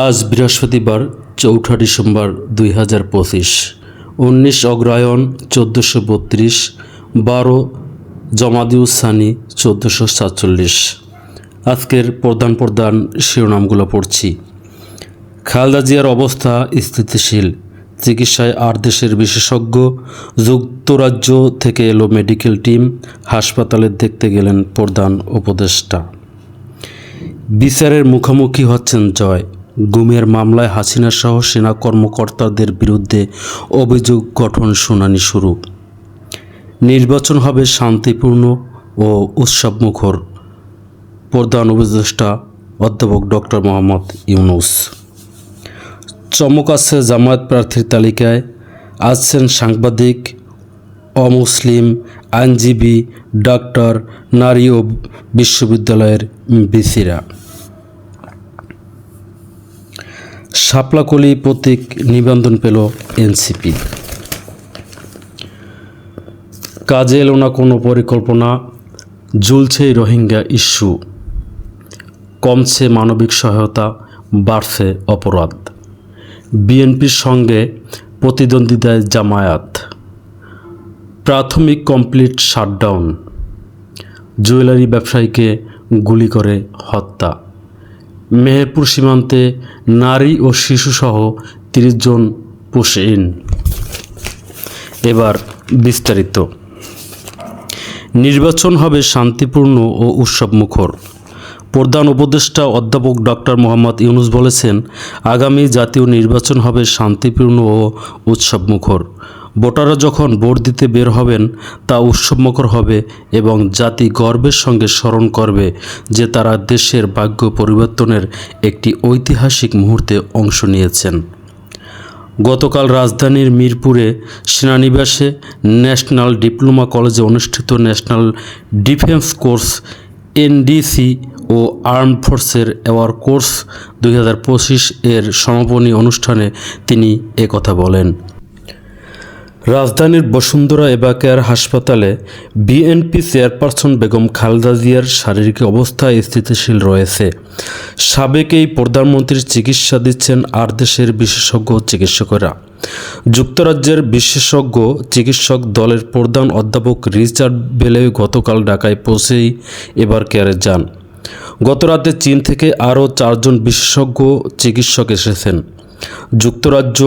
আজ বৃহস্পতিবার, চৌঠা ডিসেম্বর দুই হাজার পঁচিশ, উনিশ অগ্রায়ণ চোদ্দোশো বত্রিশ, বারো জমাদিউসানি চোদ্দোশো সাতচল্লিশ। আজকের প্রধান প্রধান শিরোনামগুলো পড়ছি। খালেদা জিয়ার অবস্থা স্থিতিশীল, চিকিৎসায় আট দেশের বিশেষজ্ঞ, যুক্তরাজ্য থেকে এলো মেডিকেল টিম, হাসপাতালে দেখতে গেলেন প্রধান উপদেষ্টা। বিচারের মুখোমুখি হচ্ছেন জয় গুমের মামলায় হাসিনা সহ সেনা কর্মকর্তাদের বিরুদ্ধে অভিযোগ গঠন শুনানি শুরু। নির্বাচন হবে শান্তিপূর্ণ ও উৎসবমুখর। প্রধান উপদেষ্টা অধ্যাপক ডক্টর মোহাম্মদ ইউনুস। চমক আছে জামায়াত প্রার্থীর তালিকায়। আছেন সাংবাদিক, অমুসলিম, আইনজীবী, ডাক্তার, নারী ও বিশ্ববিদ্যালয়ের বিসিরা শাপলাকলি প্রতীক নিবন্ধন পেল এনসিপি। কাজে এলো না কোনো পরিকল্পনা ঝুলছে রোহিঙ্গা ইস্যু। কমছে মানবিক সহায়তা, বাড়ছে অপরাধ। বিএনপির সঙ্গে প্রতিদ্বন্দ্বিতায় জামায়াত। প্রাথমিক কমপ্লিট শাটডাউন। জুয়েলারি ব্যবসায়ীকে গুলি করে হত্যা। মেহেরপুর সীমান্তে নারী ও শিশুসহ তিরিশ জন পুশইন এবার বিস্তারিত। নির্বাচন হবে শান্তিপূর্ণ ও উৎসবমুখর। প্রধান উপদেষ্টা অধ্যাপক ডক্টর মোহাম্মদ ইউনুস বলেছেন, আগামী জাতীয় নির্বাচন হবে শান্তিপূর্ণ ও উৎসবমুখর। ভোটাররা যখন ভোট দিতে বের হবেন, তা উৎসবমুখর হবে এবং জাতি গর্বের সঙ্গে স্মরণ করবে যে তারা দেশের ভাগ্য পরিবর্তনের একটি ঐতিহাসিক মুহূর্তে অংশ নিয়েছেন। গতকাল রাজধানীর মিরপুরে সেনানিবাসে ন্যাশনাল ডিপ্লোমা কলেজে অনুষ্ঠিত ন্যাশনাল ডিফেন্স কোর্স এনডিসি ও আর্ম ফোর্সের অ্যাওয়ার কোর্স দুই হাজার পঁচিশ এর সমাপনী অনুষ্ঠানে তিনি একথা বলেন। রাজধানীর বসুন্ধরা এবাকেয়ার হাসপাতালে বিএনপি চেয়ারপারসন বেগম খালেদা জিয়ার শারীরিক অবস্থা স্থিতিশীল রয়েছে। সাবেক এই প্রধানমন্ত্রীর চিকিৎসা দিচ্ছেন আর দেশের বিশেষজ্ঞ চিকিৎসকেরা। যুক্তরাজ্যের বিশেষজ্ঞ চিকিৎসক দলের প্রধান অধ্যাপক রিচার্ড বেলে গতকাল ঢাকায় পৌঁছেই এবার কেয়ারে যান। গতরাতে চীন থেকে আরও চারজন বিশেষজ্ঞ চিকিৎসক এসেছেন। যুক্তরাজ্য,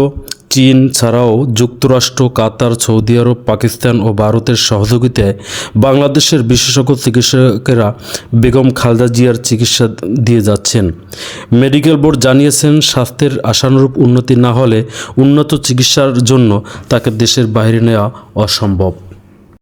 চীন ছাড়াও যুক্তরাষ্ট্র, কাতার, সৌদি আরব, পাকিস্তান ও ভারতের সহযোগিতায় বাংলাদেশের বিশেষজ্ঞ চিকিৎসকেরা বেগম খালদা জিয়ার চিকিৎসা দিয়ে যাচ্ছেন। মেডিকেল বোর্ড জানিয়েছেন, স্বাস্থ্যের আশানুরূপ উন্নতি না হলে উন্নত চিকিৎসার জন্য তাকে দেশের বাইরে নেওয়া অসম্ভব।